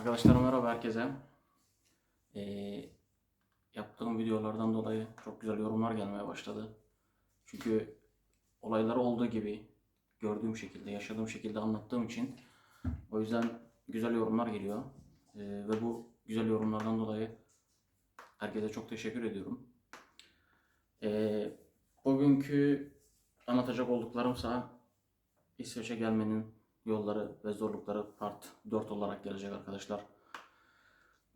Arkadaşlar merhaba herkese. Ee, yaptığım videolardan dolayı çok güzel yorumlar gelmeye başladı. Çünkü olayları olduğu gibi gördüğüm şekilde, yaşadığım şekilde anlattığım için o yüzden güzel yorumlar geliyor. Ee, ve bu güzel yorumlardan dolayı herkese çok teşekkür ediyorum. Ee, bugünkü anlatacak olduklarımsa İsveç'e gelmenin yolları ve zorlukları part 4 olarak gelecek arkadaşlar.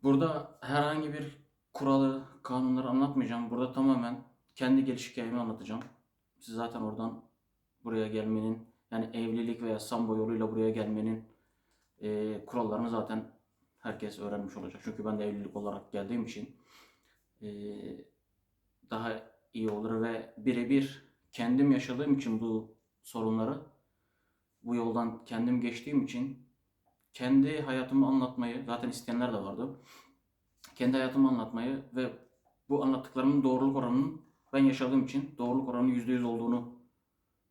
Burada herhangi bir kuralı, kanunları anlatmayacağım. Burada tamamen kendi geliş hikayemi anlatacağım. Siz zaten oradan buraya gelmenin yani evlilik veya sambo yoluyla buraya gelmenin e, kurallarını zaten herkes öğrenmiş olacak. Çünkü ben de evlilik olarak geldiğim için e, daha iyi olur ve birebir kendim yaşadığım için bu sorunları bu yoldan kendim geçtiğim için kendi hayatımı anlatmayı zaten isteyenler de vardı. Kendi hayatımı anlatmayı ve bu anlattıklarımın doğruluk oranının ben yaşadığım için doğruluk oranının %100 olduğunu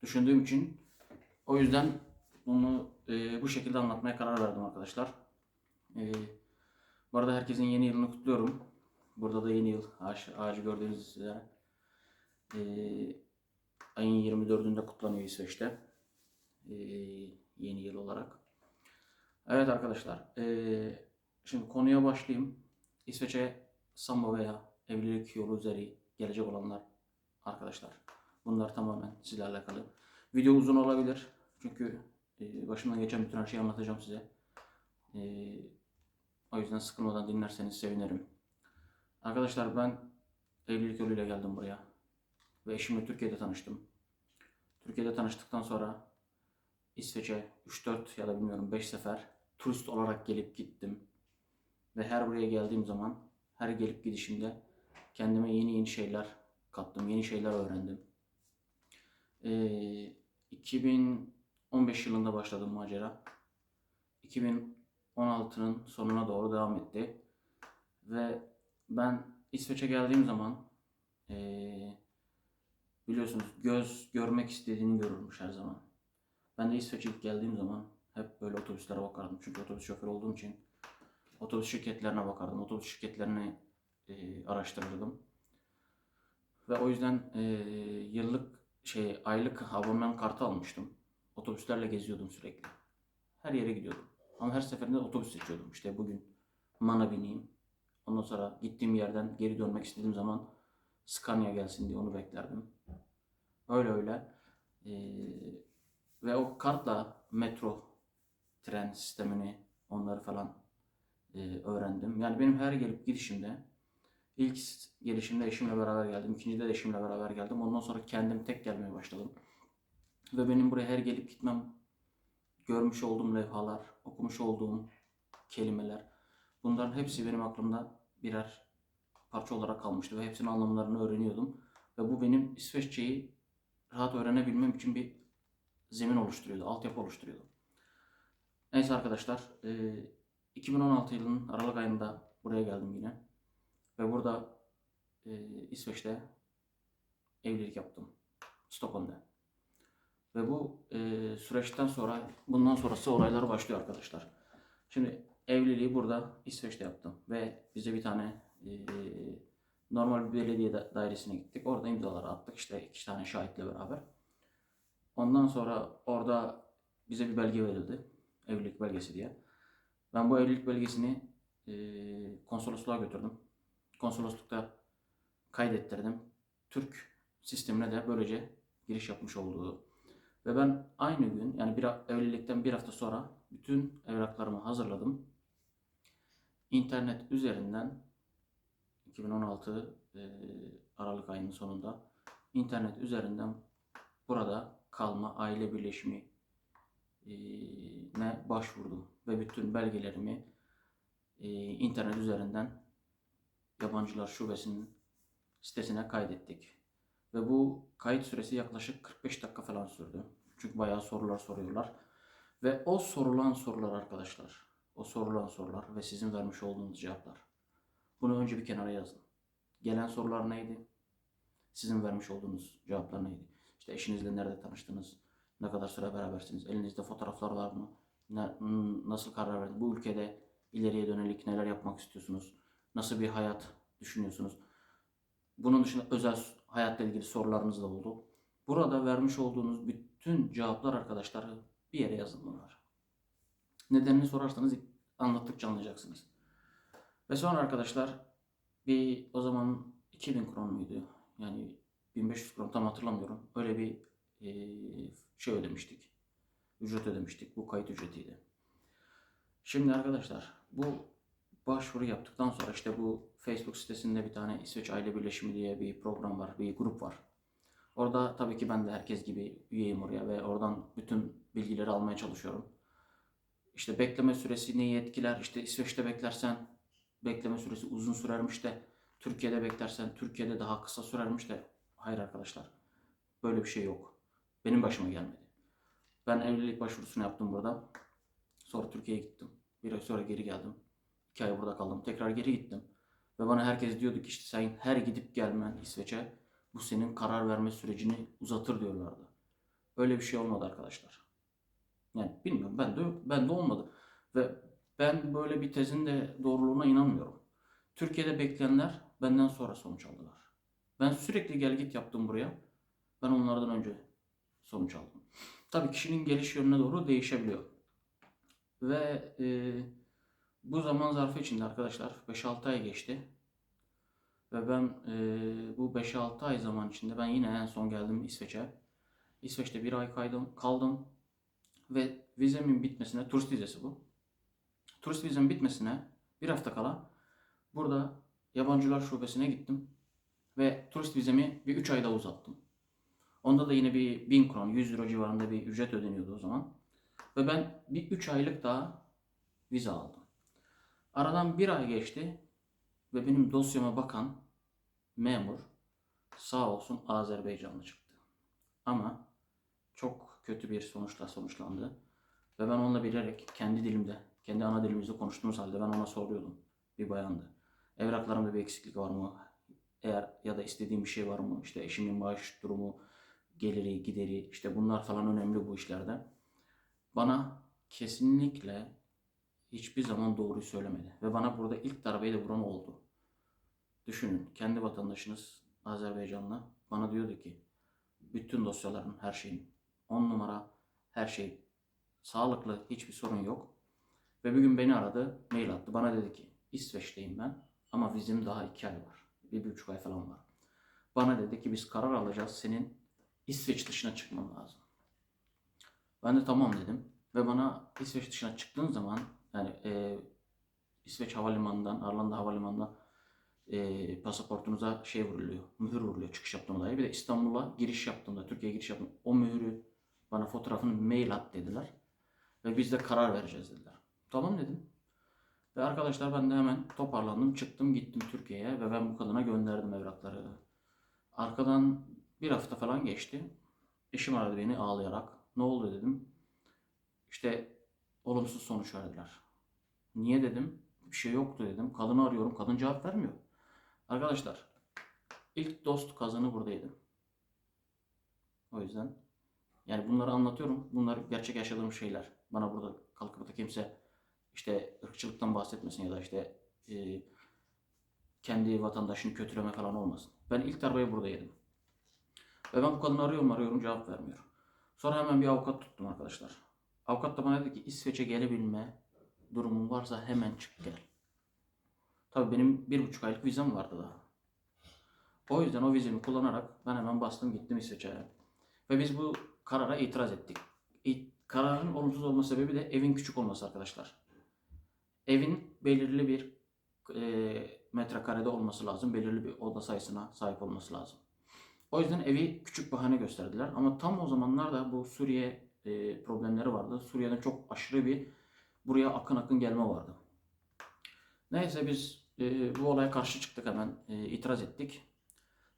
düşündüğüm için o yüzden bunu e, bu şekilde anlatmaya karar verdim arkadaşlar. E, bu arada herkesin yeni yılını kutluyorum. Burada da yeni yıl ağaç, ağacı gördüğünüz üzere. E, ayın 24'ünde kutlanıyor İsveç'te. E, yeni yıl olarak. Evet arkadaşlar. e, şimdi konuya başlayayım. İsveç'e sambo veya evlilik yolu üzeri gelecek olanlar arkadaşlar. Bunlar tamamen sizle alakalı. Video uzun olabilir. Çünkü e, başımdan geçen bütün her şeyi anlatacağım size. E, o yüzden sıkılmadan dinlerseniz sevinirim. Arkadaşlar ben evlilik yoluyla geldim buraya. Ve eşimle Türkiye'de tanıştım. Türkiye'de tanıştıktan sonra İsveç'e 3-4 ya da bilmiyorum 5 sefer turist olarak gelip gittim. Ve her buraya geldiğim zaman, her gelip gidişimde kendime yeni yeni şeyler kattım, yeni şeyler öğrendim. Ee, 2015 yılında başladım macera. 2016'nın sonuna doğru devam etti. Ve ben İsveç'e geldiğim zaman ee, biliyorsunuz göz görmek istediğini görürmüş her zaman. Ben de İsveç'e ilk geldiğim zaman hep böyle otobüslere bakardım. Çünkü otobüs şoförü olduğum için otobüs şirketlerine bakardım. Otobüs şirketlerini e, araştırırdım. Ve o yüzden e, yıllık şey aylık abonman kartı almıştım. Otobüslerle geziyordum sürekli. Her yere gidiyordum. Ama her seferinde otobüs seçiyordum. İşte bugün Mana bineyim. Ondan sonra gittiğim yerden geri dönmek istediğim zaman Scania gelsin diye onu beklerdim. Öyle öyle. E, ve o kartla metro, tren sistemini onları falan e, öğrendim. Yani benim her gelip gidişimde ilk gelişimde eşimle beraber geldim. ikincide de eşimle beraber geldim. Ondan sonra kendim tek gelmeye başladım. Ve benim buraya her gelip gitmem görmüş olduğum levhalar, okumuş olduğum kelimeler bunların hepsi benim aklımda birer parça olarak kalmıştı ve hepsinin anlamlarını öğreniyordum. Ve bu benim İsveççeyi rahat öğrenebilmem için bir zemin oluşturuyordu, altyapı oluşturuyordu. Neyse arkadaşlar, e, 2016 yılının Aralık ayında buraya geldim yine. Ve burada e, İsveç'te evlilik yaptım. Stockholm'da. Ve bu e, süreçten sonra, bundan sonrası olaylar başlıyor arkadaşlar. Şimdi evliliği burada İsveç'te yaptım. Ve bize bir tane e, normal bir belediye da- dairesine gittik. Orada imzaları attık işte iki tane şahitle beraber. Ondan sonra orada bize bir belge verildi. Evlilik belgesi diye. Ben bu evlilik belgesini e, konsolosluğa götürdüm. Konsoloslukta kaydettirdim. Türk sistemine de böylece giriş yapmış olduğu. Ve ben aynı gün yani bir, evlilikten bir hafta sonra bütün evraklarımı hazırladım. İnternet üzerinden 2016 e, Aralık ayının sonunda internet üzerinden burada kalma aile birleşimi ne başvurdum ve bütün belgelerimi internet üzerinden yabancılar şubesinin sitesine kaydettik. Ve bu kayıt süresi yaklaşık 45 dakika falan sürdü. Çünkü bayağı sorular soruyorlar. Ve o sorulan sorular arkadaşlar, o sorulan sorular ve sizin vermiş olduğunuz cevaplar. Bunu önce bir kenara yazın. Gelen sorular neydi? Sizin vermiş olduğunuz cevaplar neydi? İşte eşinizle nerede tanıştınız? Ne kadar süre berabersiniz? Elinizde fotoğraflar var mı? Ne- nasıl karar verdiniz? Bu ülkede ileriye dönelik neler yapmak istiyorsunuz? Nasıl bir hayat düşünüyorsunuz? Bunun dışında özel hayatla ilgili sorularınız da oldu. Burada vermiş olduğunuz bütün cevaplar arkadaşlar bir yere yazılmalar. Nedenini sorarsanız anlattıkça anlayacaksınız. Ve sonra arkadaşlar bir o zaman 2000 kron muydu? Yani 1500 kron tam hatırlamıyorum. Öyle bir eee, şey ödemiştik. Ücret ödemiştik. Bu kayıt ücretiydi. Şimdi arkadaşlar bu başvuru yaptıktan sonra işte bu Facebook sitesinde bir tane İsveç Aile Birleşimi diye bir program var, bir grup var. Orada tabii ki ben de herkes gibi üyeyim oraya ve oradan bütün bilgileri almaya çalışıyorum. İşte bekleme süresi neyi etkiler? İşte İsveç'te beklersen bekleme süresi uzun sürermiş de Türkiye'de beklersen Türkiye'de daha kısa sürermiş de hayır arkadaşlar. Böyle bir şey yok. Benim başıma gelmedi. Ben evlilik başvurusunu yaptım burada. Sonra Türkiye'ye gittim. Bir ay sonra geri geldim. İki ay burada kaldım. Tekrar geri gittim. Ve bana herkes diyordu ki işte sen her gidip gelmen İsveç'e bu senin karar verme sürecini uzatır diyorlardı. Öyle bir şey olmadı arkadaşlar. Yani bilmiyorum ben de ben de olmadı. Ve ben böyle bir tezin de doğruluğuna inanmıyorum. Türkiye'de bekleyenler benden sonra sonuç aldılar. Ben sürekli gel git yaptım buraya. Ben onlardan önce sonuç aldım. Tabii kişinin geliş yönüne doğru değişebiliyor. Ve e, bu zaman zarfı içinde arkadaşlar 5-6 ay geçti. Ve ben e, bu 5-6 ay zaman içinde ben yine en son geldim İsveç'e. İsveç'te bir ay kaydım, kaldım. Ve vizemin bitmesine, turist vizesi bu. Turist vizemin bitmesine bir hafta kala burada yabancılar şubesine gittim. Ve turist vizemi bir 3 ayda uzattım. Onda da yine bir 1000 kron, 100 euro civarında bir ücret ödeniyordu o zaman. Ve ben bir 3 aylık daha vize aldım. Aradan bir ay geçti ve benim dosyama bakan memur sağ olsun Azerbaycanlı çıktı. Ama çok kötü bir sonuçla sonuçlandı. Ve ben onunla bilerek kendi dilimde, kendi ana dilimizde konuştuğumuz halde ben ona soruyordum. Bir bayandı. Evraklarımda bir eksiklik var mı? Eğer ya da istediğim bir şey var mı? İşte eşimin maaş durumu, geliri, gideri, işte bunlar falan önemli bu işlerde. Bana kesinlikle hiçbir zaman doğruyu söylemedi. Ve bana burada ilk darbeyi de vuran oldu. Düşünün kendi vatandaşınız Azerbaycanlı bana diyordu ki bütün dosyaların her şeyin 10 numara her şey sağlıklı hiçbir sorun yok. Ve bir gün beni aradı mail attı bana dedi ki İsveç'teyim ben ama vizim daha 2 ay var. Bir, bir buçuk ay falan var. Bana dedi ki biz karar alacağız senin İsveç dışına çıkman lazım. Ben de tamam dedim. Ve bana İsveç dışına çıktığın zaman yani e, İsveç havalimanından, Arlanda havalimanından e, pasaportunuza şey vuruluyor, mühür vuruluyor çıkış yaptığımda dair. Bir de İstanbul'a giriş yaptığımda, Türkiye'ye giriş yaptığımda o mühürü bana fotoğrafını mail at dediler. Ve biz de karar vereceğiz dediler. Tamam dedim. Ve arkadaşlar ben de hemen toparlandım, çıktım gittim Türkiye'ye ve ben bu kadına gönderdim evrakları. Arkadan bir hafta falan geçti. Eşim aradı beni ağlayarak. Ne oldu dedim. İşte olumsuz sonuç verdiler. Niye dedim. Bir şey yoktu dedim. Kadını arıyorum. Kadın cevap vermiyor. Arkadaşlar ilk dost kazanı buradaydı. O yüzden yani bunları anlatıyorum. Bunlar gerçek yaşadığım şeyler. Bana burada kalkıp da kimse işte ırkçılıktan bahsetmesin ya da işte e, kendi vatandaşını kötüleme falan olmasın. Ben ilk darbeyi burada yedim. Ve ben bu kadını arıyorum arıyorum cevap vermiyor. Sonra hemen bir avukat tuttum arkadaşlar. Avukat da bana dedi ki İsveç'e gelebilme durumun varsa hemen çık gel. Tabii benim bir buçuk aylık vizem vardı daha. O yüzden o vizemi kullanarak ben hemen bastım gittim İsveç'e. Ve biz bu karara itiraz ettik. İ- Kararın olumsuz olma sebebi de evin küçük olması arkadaşlar. Evin belirli bir e, metrekarede olması lazım. Belirli bir oda sayısına sahip olması lazım. O yüzden evi küçük bahane gösterdiler. Ama tam o zamanlarda bu Suriye e, problemleri vardı. Suriye'den çok aşırı bir buraya akın akın gelme vardı. Neyse biz e, bu olaya karşı çıktık hemen. E, itiraz ettik.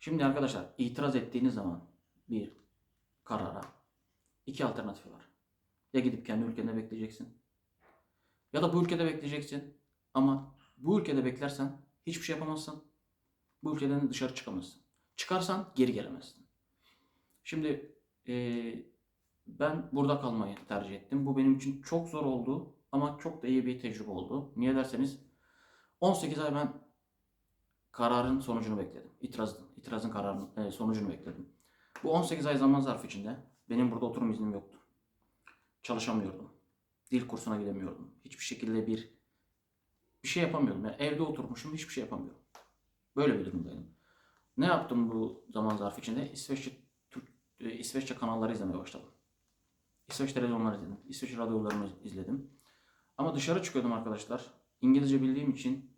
Şimdi arkadaşlar itiraz ettiğiniz zaman bir karara iki alternatif var. Ya gidip kendi ülkende bekleyeceksin. Ya da bu ülkede bekleyeceksin. Ama bu ülkede beklersen hiçbir şey yapamazsın. Bu ülkeden de dışarı çıkamazsın. Çıkarsan geri gelemezsin. Şimdi e, ben burada kalmayı tercih ettim. Bu benim için çok zor oldu. ama çok da iyi bir tecrübe oldu. Niye derseniz 18 ay ben kararın sonucunu bekledim. İtirazın, itirazın kararının e, sonucunu bekledim. Bu 18 ay zaman zarfı içinde benim burada oturum iznim yoktu. Çalışamıyordum. Dil kursuna gidemiyordum. Hiçbir şekilde bir bir şey yapamıyordum. Yani evde oturmuşum hiçbir şey yapamıyorum. Böyle bir durumdaydım. Ne yaptım bu zaman zarfı içinde? İsveççe, Türk, e, İsveççe kanalları izlemeye başladım. İsveç televizyonları izledim. İsveç radyolarını izledim. Ama dışarı çıkıyordum arkadaşlar. İngilizce bildiğim için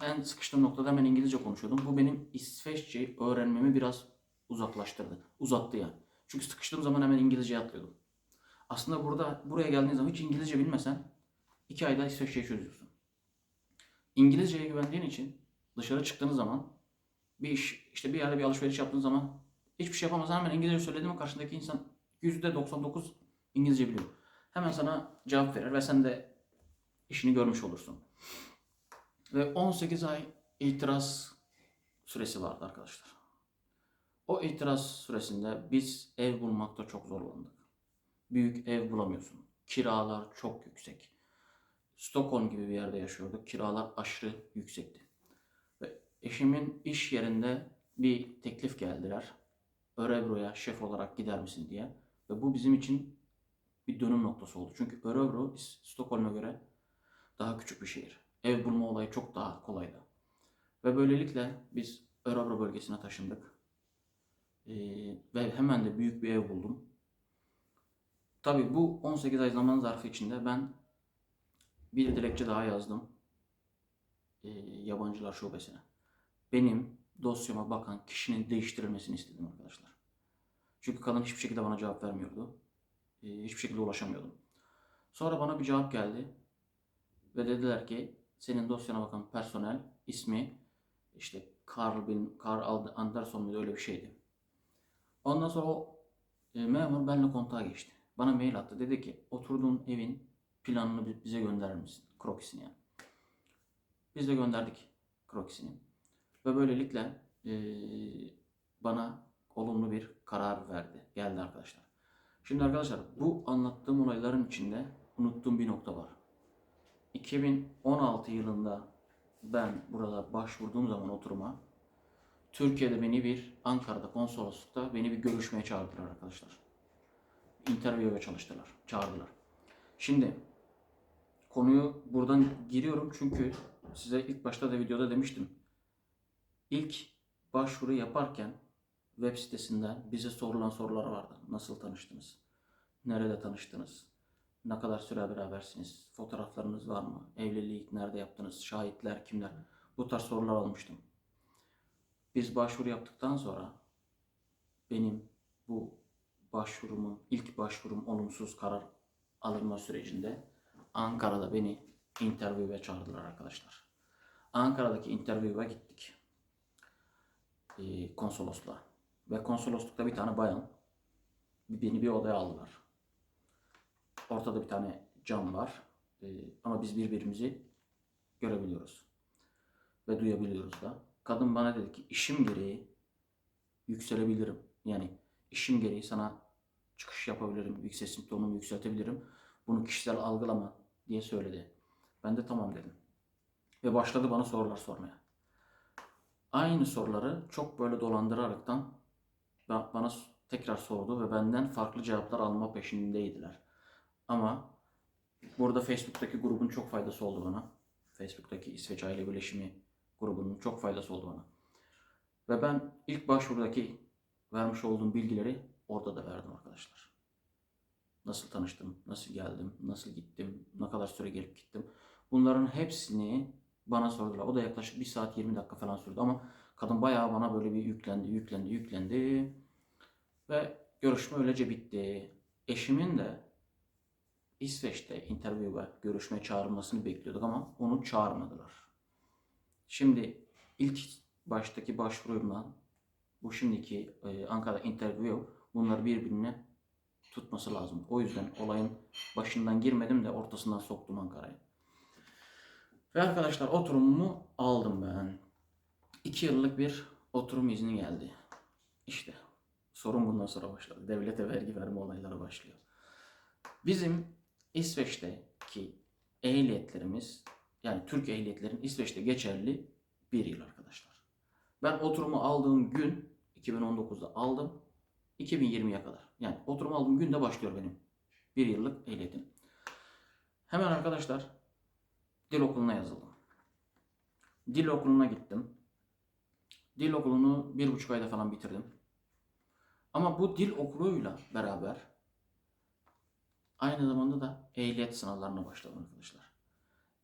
en sıkıştığım noktada hemen İngilizce konuşuyordum. Bu benim İsveççe öğrenmemi biraz uzaklaştırdı. Uzattı yani. Çünkü sıkıştığım zaman hemen İngilizceye atlıyordum. Aslında burada buraya geldiğin zaman hiç İngilizce bilmesen iki ayda İsveççeyi çözüyorsun. İngilizceye güvendiğin için dışarı çıktığınız zaman bir iş, işte bir yerde bir alışveriş yaptığın zaman hiçbir şey yapamazsan hemen İngilizce söylediğin mi karşındaki insan %99 İngilizce biliyor. Hemen sana cevap verir ve sen de işini görmüş olursun. Ve 18 ay itiraz süresi vardı arkadaşlar. O itiraz süresinde biz ev bulmakta çok zorlandık. Büyük ev bulamıyorsun. Kiralar çok yüksek. Stockholm gibi bir yerde yaşıyorduk. Kiralar aşırı yüksekti. Ve eşimin iş yerinde bir teklif geldiler. Örebro'ya şef olarak gider misin diye. Ve bu bizim için bir dönüm noktası oldu. Çünkü Örebro Stockholm'a göre daha küçük bir şehir. Ev bulma olayı çok daha kolaydı. Ve böylelikle biz Örebro bölgesine taşındık. Ee, ve hemen de büyük bir ev buldum. Tabii bu 18 ay zaman zarfı içinde ben bir dilekçe daha yazdım. Ee, yabancılar şubesine. Benim dosyama bakan kişinin değiştirilmesini istedim arkadaşlar. Çünkü kadın hiçbir şekilde bana cevap vermiyordu. Ee, hiçbir şekilde ulaşamıyordum. Sonra bana bir cevap geldi. Ve dediler ki senin dosyana bakan personel ismi işte Carl, bin, Carl Anderson muydu öyle bir şeydi. Ondan sonra o e, memur benimle kontağa geçti. Bana mail attı. Dedi ki oturduğun evin planını bi- bize gönderir misin? Krokisini yani. Biz de gönderdik krokisini. Ve böylelikle e, bana olumlu bir karar verdi. Geldi arkadaşlar. Şimdi arkadaşlar bu anlattığım olayların içinde unuttuğum bir nokta var. 2016 yılında ben burada başvurduğum zaman oturuma Türkiye'de beni bir Ankara'da konsoloslukta beni bir görüşmeye çağırdılar arkadaşlar. Interview'e çalıştılar, çağırdılar. Şimdi konuyu buradan giriyorum çünkü size ilk başta da videoda demiştim. İlk başvuru yaparken web sitesinden bize sorulan sorular vardı. Nasıl tanıştınız? Nerede tanıştınız? Ne kadar süre berabersiniz? Fotoğraflarınız var mı? Evlilik nerede yaptınız? Şahitler kimler? Bu tarz sorular almıştım. Biz başvuru yaptıktan sonra benim bu başvurumun, ilk başvurum olumsuz karar alınma sürecinde Ankara'da beni interview'e çağırdılar arkadaşlar. Ankara'daki interview'e gittik. Ee, konsolosluğa. Ve konsoloslukta bir tane bayan beni bir odaya aldılar. Ortada bir tane cam var. Ee, ama biz birbirimizi görebiliyoruz. Ve duyabiliyoruz da. Kadın bana dedi ki işim gereği yükselebilirim. Yani işim gereği sana çıkış yapabilirim. Yüksek tonumu yükseltebilirim. Bunu kişisel algılama diye söyledi. Ben de tamam dedim. Ve başladı bana sorular sormaya. Aynı soruları çok böyle dolandıraraktan ba- bana tekrar sordu ve benden farklı cevaplar alma peşindeydiler. Ama burada Facebook'taki grubun çok faydası oldu bana. Facebook'taki İsveç Aile Birleşimi grubunun çok faydası oldu bana. Ve ben ilk başvurudaki vermiş olduğum bilgileri orada da verdim arkadaşlar. Nasıl tanıştım, nasıl geldim, nasıl gittim, ne kadar süre gelip gittim. Bunların hepsini bana sordular. O da yaklaşık 1 saat 20 dakika falan sürdü ama kadın bayağı bana böyle bir yüklendi, yüklendi, yüklendi. Ve görüşme öylece bitti. Eşimin de İsveç'te interview'e görüşmeye çağrılmasını bekliyorduk ama onu çağırmadılar. Şimdi ilk baştaki başvurumla bu şimdiki e, Ankara interview bunlar birbirine tutması lazım. O yüzden olayın başından girmedim de ortasından soktum Ankara'ya. Ve arkadaşlar oturumumu aldım ben. 2 yıllık bir oturum izni geldi. İşte sorun bundan sonra başladı. Devlete vergi verme olayları başlıyor. Bizim İsveç'teki ehliyetlerimiz yani Türk ehliyetlerin İsveç'te geçerli bir yıl. Ben oturumu aldığım gün 2019'da aldım. 2020'ye kadar. Yani oturum aldığım günde başlıyor benim bir yıllık ehliyetim. Hemen arkadaşlar dil okuluna yazıldım. Dil okuluna gittim. Dil okulunu bir buçuk ayda falan bitirdim. Ama bu dil okuluyla beraber aynı zamanda da ehliyet sınavlarına başladım arkadaşlar.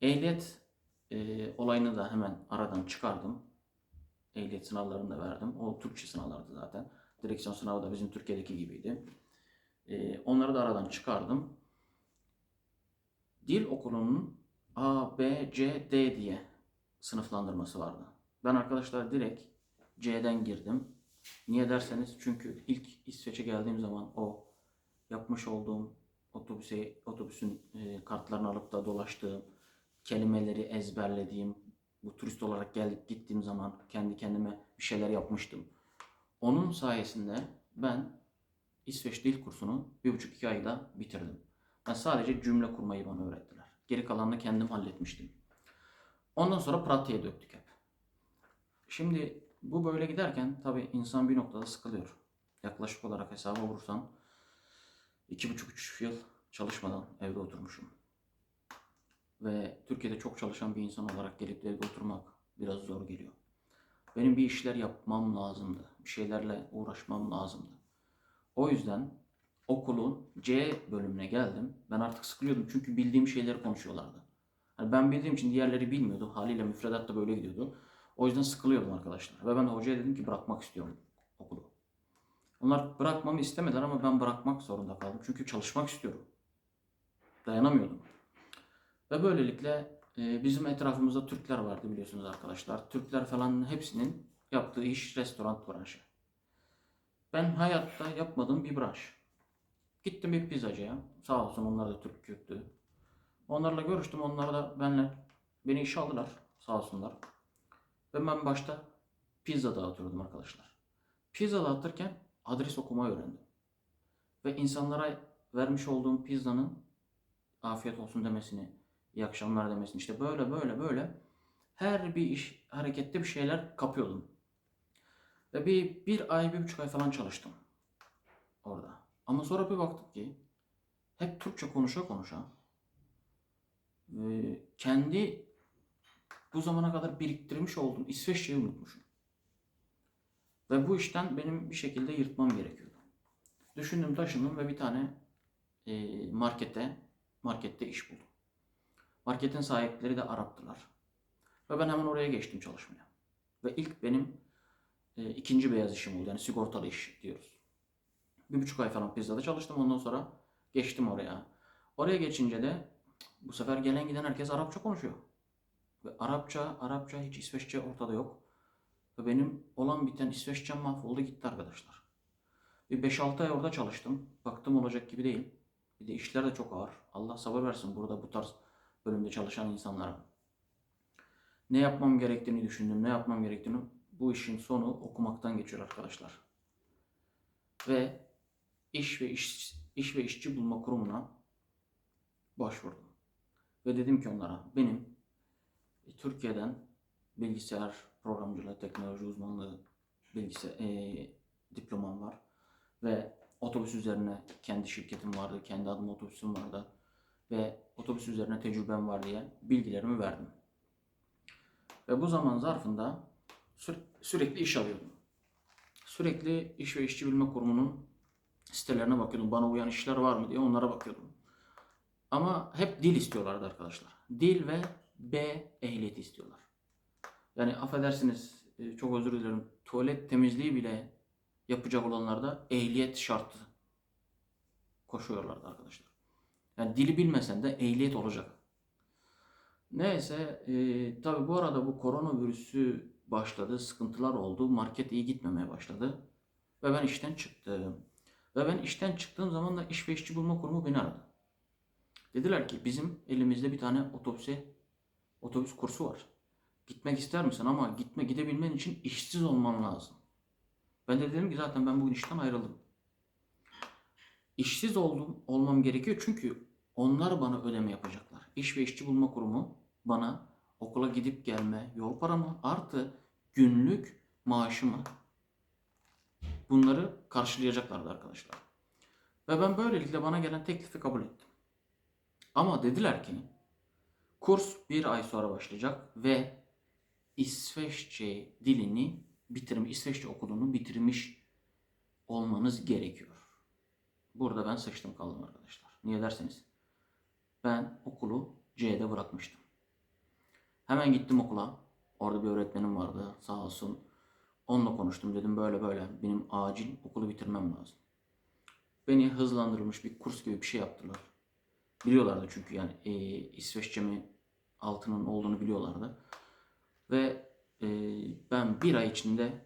Ehliyet e, olayını da hemen aradan çıkardım. Ehliyet sınavlarını da verdim. O Türkçe sınavlardı zaten. Direksiyon sınavı da bizim Türkiye'deki gibiydi. E, onları da aradan çıkardım. Dil okulunun A, B, C, D diye sınıflandırması vardı. Ben arkadaşlar direkt C'den girdim. Niye derseniz çünkü ilk İsveç'e geldiğim zaman o yapmış olduğum otobüse otobüsün e, kartlarını alıp da dolaştığım, kelimeleri ezberlediğim, bu turist olarak gelip gittiğim zaman kendi kendime bir şeyler yapmıştım. Onun sayesinde ben İsveç dil kursunu bir buçuk iki ayda bitirdim. Ben sadece cümle kurmayı bana öğrettiler. Geri kalanını kendim halletmiştim. Ondan sonra pratiğe döktük hep. Şimdi bu böyle giderken tabii insan bir noktada sıkılıyor. Yaklaşık olarak hesaba vurursam iki buçuk üç yıl çalışmadan evde oturmuşum. Ve Türkiye'de çok çalışan bir insan olarak gelip de evde oturmak biraz zor geliyor. Benim bir işler yapmam lazımdı. Bir şeylerle uğraşmam lazımdı. O yüzden okulun C bölümüne geldim. Ben artık sıkılıyordum çünkü bildiğim şeyleri konuşuyorlardı. Hani ben bildiğim için diğerleri bilmiyordu. Haliyle müfredat da böyle gidiyordu. O yüzden sıkılıyordum arkadaşlar. Ve ben de hocaya dedim ki bırakmak istiyorum okulu. Onlar bırakmamı istemediler ama ben bırakmak zorunda kaldım. Çünkü çalışmak istiyorum. Dayanamıyordum. Ve böylelikle e, bizim etrafımızda Türkler vardı biliyorsunuz arkadaşlar. Türkler falan hepsinin yaptığı iş restoran branşı. Ben hayatta yapmadığım bir branş. Gittim bir pizzacıya. Sağ olsun onlar da Türk Kürttü. Onlarla görüştüm. Onlar da benle beni işe aldılar. Sağ olsunlar. Ve ben başta pizza dağıtıyordum arkadaşlar. Pizza dağıtırken adres okumayı öğrendim. Ve insanlara vermiş olduğum pizzanın afiyet olsun demesini, iyi akşamlar demesini işte böyle böyle böyle her bir iş harekette bir şeyler kapıyordum. Ve bir, bir ay, bir buçuk ay falan çalıştım orada. Ama sonra bir baktık ki hep Türkçe konuşa konuşa e, kendi bu zamana kadar biriktirmiş olduğum İsveççeyi unutmuşum. Ve bu işten benim bir şekilde yırtmam gerekiyordu. Düşündüm taşındım ve bir tane e, markete markette iş buldum. Marketin sahipleri de Araptılar. Ve ben hemen oraya geçtim çalışmaya. Ve ilk benim e, ikinci beyaz işim oldu. Yani sigortalı iş diyoruz. Bir buçuk ay falan pizzada çalıştım. Ondan sonra geçtim oraya. Oraya geçince de bu sefer gelen giden herkes Arapça konuşuyor. Ve Arapça, Arapça hiç İsveççe ortada yok. Ve benim olan biten İsveççem mahvoldu gitti arkadaşlar. Bir 5-6 ay orada çalıştım. Baktım olacak gibi değil. Bir de işler de çok ağır. Allah sabır versin burada bu tarz bölümde çalışan insanlara. Ne yapmam gerektiğini düşündüm, ne yapmam gerektiğini. Bu işin sonu okumaktan geçiyor arkadaşlar. Ve iş ve iş, iş ve işçi bulma kurumuna başvurdum. Ve dedim ki onlara benim e, Türkiye'den bilgisayar programcılığı, teknoloji uzmanlığı bilgisayar e, diplomam var. Ve otobüs üzerine kendi şirketim vardı, kendi adım otobüsüm vardı. Ve otobüs üzerine tecrübem var diye bilgilerimi verdim. Ve bu zaman zarfında sü- sürekli iş arıyordum. Sürekli iş ve işçi bilme kurumunun sitelerine bakıyordum. Bana uyan işler var mı diye onlara bakıyordum. Ama hep dil istiyorlardı arkadaşlar. Dil ve B ehliyeti istiyorlar. Yani affedersiniz e, çok özür dilerim. Tuvalet temizliği bile yapacak olanlarda ehliyet şartı koşuyorlardı arkadaşlar. Yani dili bilmesen de ehliyet olacak. Neyse e, tabi bu arada bu koronavirüsü başladı. Sıkıntılar oldu. Market iyi gitmemeye başladı. Ve ben işten çıktım. Ve ben işten çıktığım zaman da iş ve işçi bulma kurumu beni aradı. Dediler ki bizim elimizde bir tane otobüse otobüs kursu var. Gitmek ister misin ama gitme gidebilmen için işsiz olman lazım. Ben de dedim ki zaten ben bugün işten ayrıldım. İşsiz oldum, olmam gerekiyor çünkü Onlar bana ödeme yapacaklar. İş ve İşçi Bulma Kurumu bana okula gidip gelme yol paramı artı günlük maaşımı bunları karşılayacaklardı arkadaşlar. Ve ben böylelikle bana gelen teklifi kabul ettim. Ama dediler ki kurs bir ay sonra başlayacak ve İsveççe dilini bitirmiş, İsveççe okulunu bitirmiş olmanız gerekiyor. Burada ben sıçtım kaldım arkadaşlar. Niye derseniz ben okulu C'de bırakmıştım. Hemen gittim okula. Orada bir öğretmenim vardı sağ olsun. Onunla konuştum dedim böyle böyle benim acil okulu bitirmem lazım. Beni hızlandırılmış bir kurs gibi bir şey yaptılar. Biliyorlardı çünkü yani e, İsveççe mi altının olduğunu biliyorlardı. Ve e, ben bir ay içinde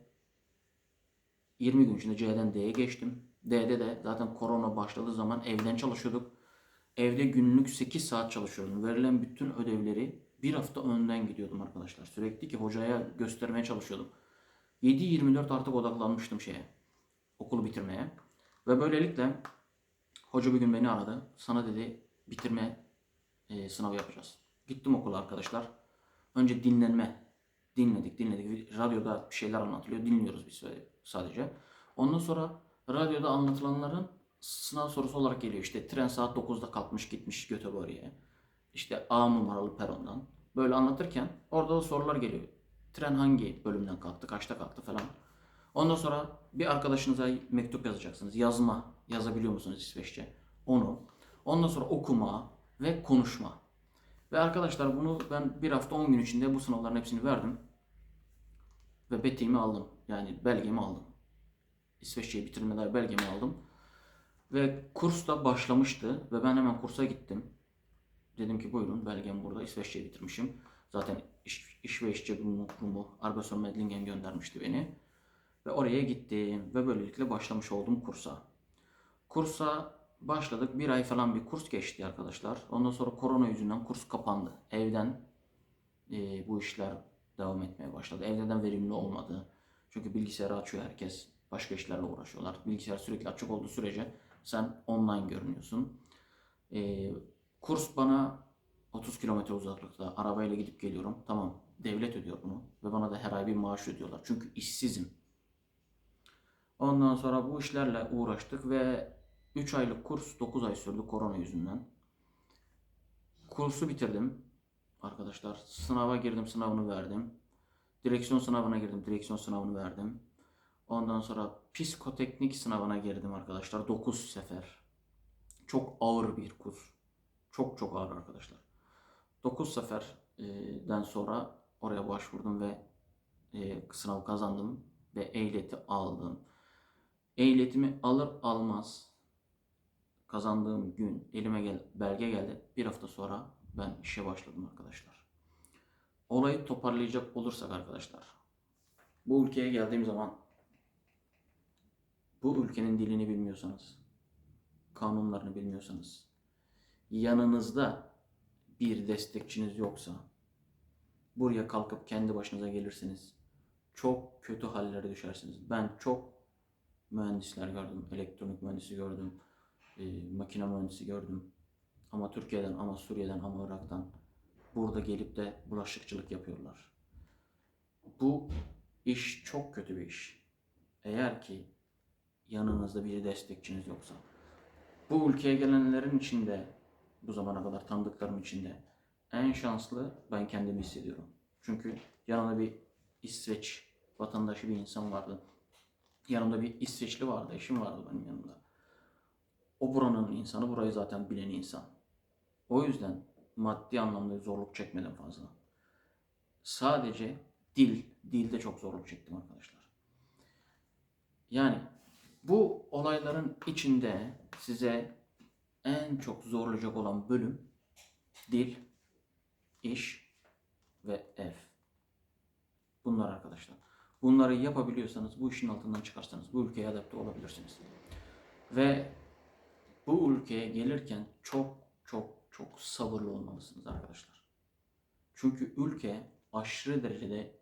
20 gün içinde C'den D'ye geçtim. D'de de zaten korona başladığı zaman evden çalışıyorduk. Evde günlük 8 saat çalışıyordum. Verilen bütün ödevleri bir hafta önden gidiyordum arkadaşlar. Sürekli ki hocaya göstermeye çalışıyordum. 7-24 artık odaklanmıştım şeye. Okulu bitirmeye. Ve böylelikle hoca bir gün beni aradı. Sana dedi bitirme e, sınavı yapacağız. Gittim okula arkadaşlar. Önce dinlenme. Dinledik dinledik. Radyoda bir şeyler anlatılıyor. Dinliyoruz biz sadece. Ondan sonra radyoda anlatılanların sınav sorusu olarak geliyor. İşte tren saat 9'da kalkmış gitmiş Göteborg'e. İşte A numaralı perondan. Böyle anlatırken orada da sorular geliyor. Tren hangi bölümden kalktı, kaçta kalktı falan. Ondan sonra bir arkadaşınıza mektup yazacaksınız. Yazma, yazabiliyor musunuz İsveççe? Onu. Ondan sonra okuma ve konuşma. Ve arkadaşlar bunu ben bir hafta 10 gün içinde bu sınavların hepsini verdim. Ve betiğimi aldım. Yani belgemi aldım. İsveççeyi bitirmeden belgemi aldım. Ve kurs da başlamıştı ve ben hemen kursa gittim. Dedim ki buyurun belgem burada İsveççeyi bitirmişim. Zaten iş, iş ve işçi kurumu, Arbetsförmedlingen Medlingen göndermişti beni. Ve oraya gittim ve böylelikle başlamış oldum kursa. Kursa başladık. Bir ay falan bir kurs geçti arkadaşlar. Ondan sonra korona yüzünden kurs kapandı. Evden e, bu işler devam etmeye başladı. Evden verimli olmadı. Çünkü bilgisayarı açıyor herkes. Başka işlerle uğraşıyorlar. Bilgisayar sürekli açık olduğu sürece sen online görünüyorsun. E, kurs bana 30 kilometre uzaklıkta arabayla gidip geliyorum. Tamam devlet ödüyor bunu ve bana da her ay bir maaş ödüyorlar. Çünkü işsizim. Ondan sonra bu işlerle uğraştık ve 3 aylık kurs 9 ay sürdü korona yüzünden. Kursu bitirdim arkadaşlar. Sınava girdim, sınavını verdim. Direksiyon sınavına girdim, direksiyon sınavını verdim. Ondan sonra psikoteknik sınavına girdim arkadaşlar. 9 sefer. Çok ağır bir kurs. Çok çok ağır arkadaşlar. 9 seferden sonra oraya başvurdum ve e, sınav kazandım ve ehliyeti aldım. Ehliyetimi alır almaz kazandığım gün elime gel, belge geldi. Bir hafta sonra ben işe başladım arkadaşlar. Olayı toparlayacak olursak arkadaşlar. Bu ülkeye geldiğim zaman bu ülkenin dilini bilmiyorsanız, kanunlarını bilmiyorsanız, yanınızda bir destekçiniz yoksa, buraya kalkıp kendi başınıza gelirsiniz, çok kötü hallere düşersiniz. Ben çok mühendisler gördüm, elektronik mühendisi gördüm, e, makine mühendisi gördüm. Ama Türkiye'den, ama Suriye'den, ama Irak'tan burada gelip de bulaşıkçılık yapıyorlar. Bu iş çok kötü bir iş. Eğer ki yanınızda bir destekçiniz yoksa. Bu ülkeye gelenlerin içinde, bu zamana kadar tanıdıklarım içinde en şanslı ben kendimi hissediyorum. Çünkü yanımda bir İsveç vatandaşı bir insan vardı. Yanımda bir İsveçli vardı, eşim vardı benim yanımda. O buranın insanı, burayı zaten bilen insan. O yüzden maddi anlamda zorluk çekmedim fazla. Sadece dil, dilde çok zorluk çektim arkadaşlar. Yani bu olayların içinde size en çok zorlayacak olan bölüm dil, iş ve ev. Bunlar arkadaşlar. Bunları yapabiliyorsanız, bu işin altından çıkarsanız bu ülkeye adapte olabilirsiniz. Ve bu ülkeye gelirken çok çok çok sabırlı olmalısınız arkadaşlar. Çünkü ülke aşırı derecede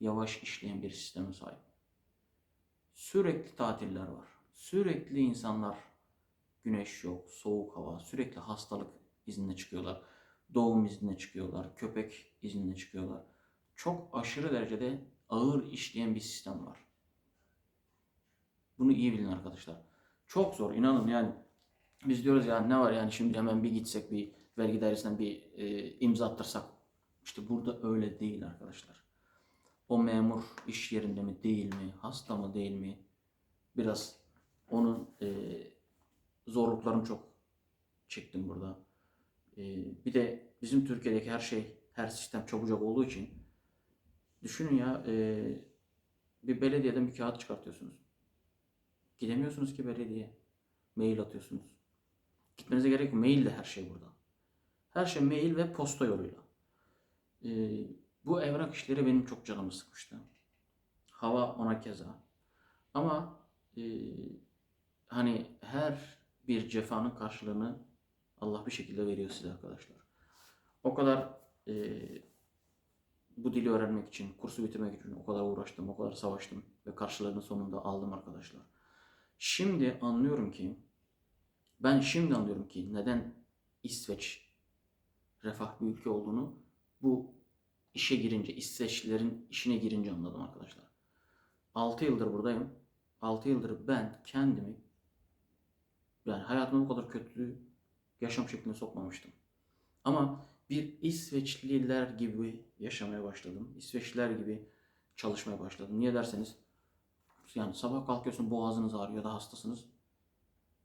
yavaş işleyen bir sisteme sahip. Sürekli tatiller var. Sürekli insanlar Güneş yok, soğuk hava, sürekli hastalık iznine çıkıyorlar. Doğum iznine çıkıyorlar, köpek iznine çıkıyorlar. Çok aşırı derecede ağır işleyen bir sistem var. Bunu iyi bilin arkadaşlar. Çok zor inanın yani. Biz diyoruz ya ne var yani şimdi hemen bir gitsek bir vergi dairesinden bir e, imza attırsak. İşte burada öyle değil arkadaşlar. O memur iş yerinde mi değil mi, hasta mı değil mi? Biraz onun e, zorluklarını çok çektim burada. E, bir de bizim Türkiye'deki her şey, her sistem çabucak olduğu için düşünün ya e, bir belediyeden bir kağıt çıkartıyorsunuz. Gidemiyorsunuz ki belediye. Mail atıyorsunuz. Gitmenize gerek yok. Mail de her şey burada. Her şey mail ve posta yoluyla. Ee, bu evrak işleri benim çok canımı sıkmıştı. Hava ona keza. Ama e, hani her bir cefanın karşılığını Allah bir şekilde veriyor size arkadaşlar. O kadar e, bu dili öğrenmek için, kursu bitirmek için o kadar uğraştım, o kadar savaştım ve karşılığını sonunda aldım arkadaşlar. Şimdi anlıyorum ki, ben şimdi anlıyorum ki neden İsveç refah bir ülke olduğunu bu işe girince, İsveçlilerin işine girince anladım arkadaşlar. 6 yıldır buradayım. 6 yıldır ben kendimi yani hayatımda bu kadar kötü yaşam şekline sokmamıştım. Ama bir İsveçliler gibi yaşamaya başladım. İsveçliler gibi çalışmaya başladım. Niye derseniz yani sabah kalkıyorsun boğazınız ağrıyor da hastasınız.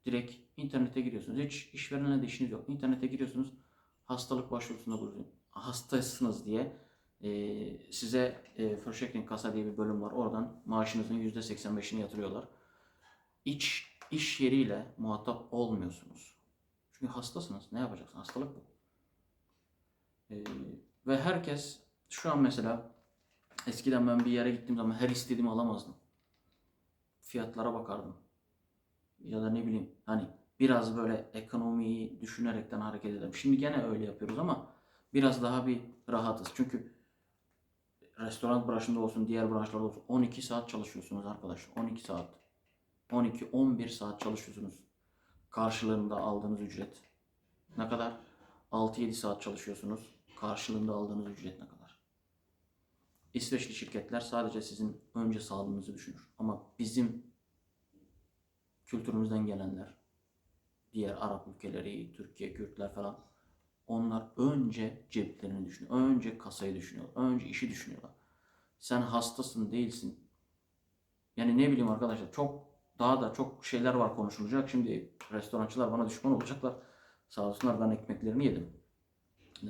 Direkt internete giriyorsunuz. Hiç işverenle de işiniz yok. İnternete giriyorsunuz. Hastalık başvurusunda bulunuyor. Hastasınız diye size e, Försäkring Kasa diye bir bölüm var. Oradan maaşınızın %85'ini yatırıyorlar. İç iş yeriyle muhatap olmuyorsunuz. Çünkü hastasınız. Ne yapacaksın? Hastalık bu. E, ve herkes şu an mesela eskiden ben bir yere gittiğim zaman her istediğimi alamazdım fiyatlara bakardım. Ya da ne bileyim hani biraz böyle ekonomiyi düşünerekten hareket ederim. Şimdi gene öyle yapıyoruz ama biraz daha bir rahatız. Çünkü restoran branşında olsun, diğer branşlarda olsun 12 saat çalışıyorsunuz arkadaş. 12 saat. 12-11 saat çalışıyorsunuz. Karşılığında aldığınız ücret ne kadar? 6-7 saat çalışıyorsunuz. Karşılığında aldığınız ücret ne kadar? İsveçli şirketler sadece sizin önce sağlığınızı düşünür. Ama bizim kültürümüzden gelenler, diğer Arap ülkeleri, Türkiye, Kürtler falan onlar önce ceplerini düşünüyor. Önce kasayı düşünüyor. Önce işi düşünüyorlar. Sen hastasın değilsin. Yani ne bileyim arkadaşlar çok daha da çok şeyler var konuşulacak. Şimdi restorançılar bana düşman olacaklar. Sağ olsunlar ben ekmeklerini yedim. Ee,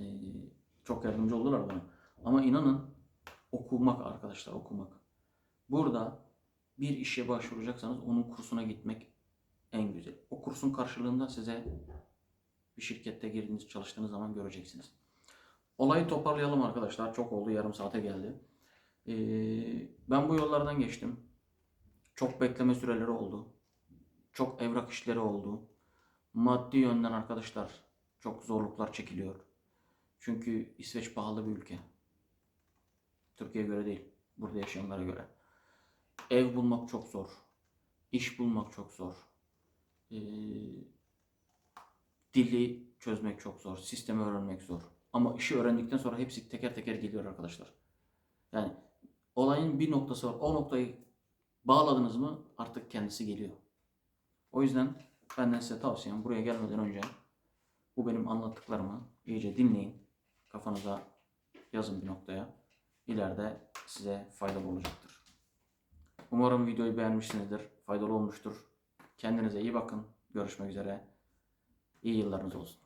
çok yardımcı oldular bana. Ama inanın okumak arkadaşlar okumak. Burada bir işe başvuracaksanız onun kursuna gitmek en güzel. O kursun karşılığında size bir şirkette girdiğiniz, çalıştığınız zaman göreceksiniz. Olayı toparlayalım arkadaşlar. Çok oldu. Yarım saate geldi. Ee, ben bu yollardan geçtim. Çok bekleme süreleri oldu. Çok evrak işleri oldu. Maddi yönden arkadaşlar çok zorluklar çekiliyor. Çünkü İsveç pahalı bir ülke. Türkiye'ye göre değil. Burada yaşayanlara göre. Ev bulmak çok zor. İş bulmak çok zor. Ee, dili çözmek çok zor. Sistemi öğrenmek zor. Ama işi öğrendikten sonra hepsi teker teker geliyor arkadaşlar. Yani olayın bir noktası var. O noktayı bağladınız mı artık kendisi geliyor. O yüzden benden size tavsiyem buraya gelmeden önce bu benim anlattıklarımı iyice dinleyin. Kafanıza yazın bir noktaya. İleride size faydalı olacaktır. Umarım videoyu beğenmişsinizdir. Faydalı olmuştur. Kendinize iyi bakın. Görüşmek üzere. İyi yıllarınız olsun.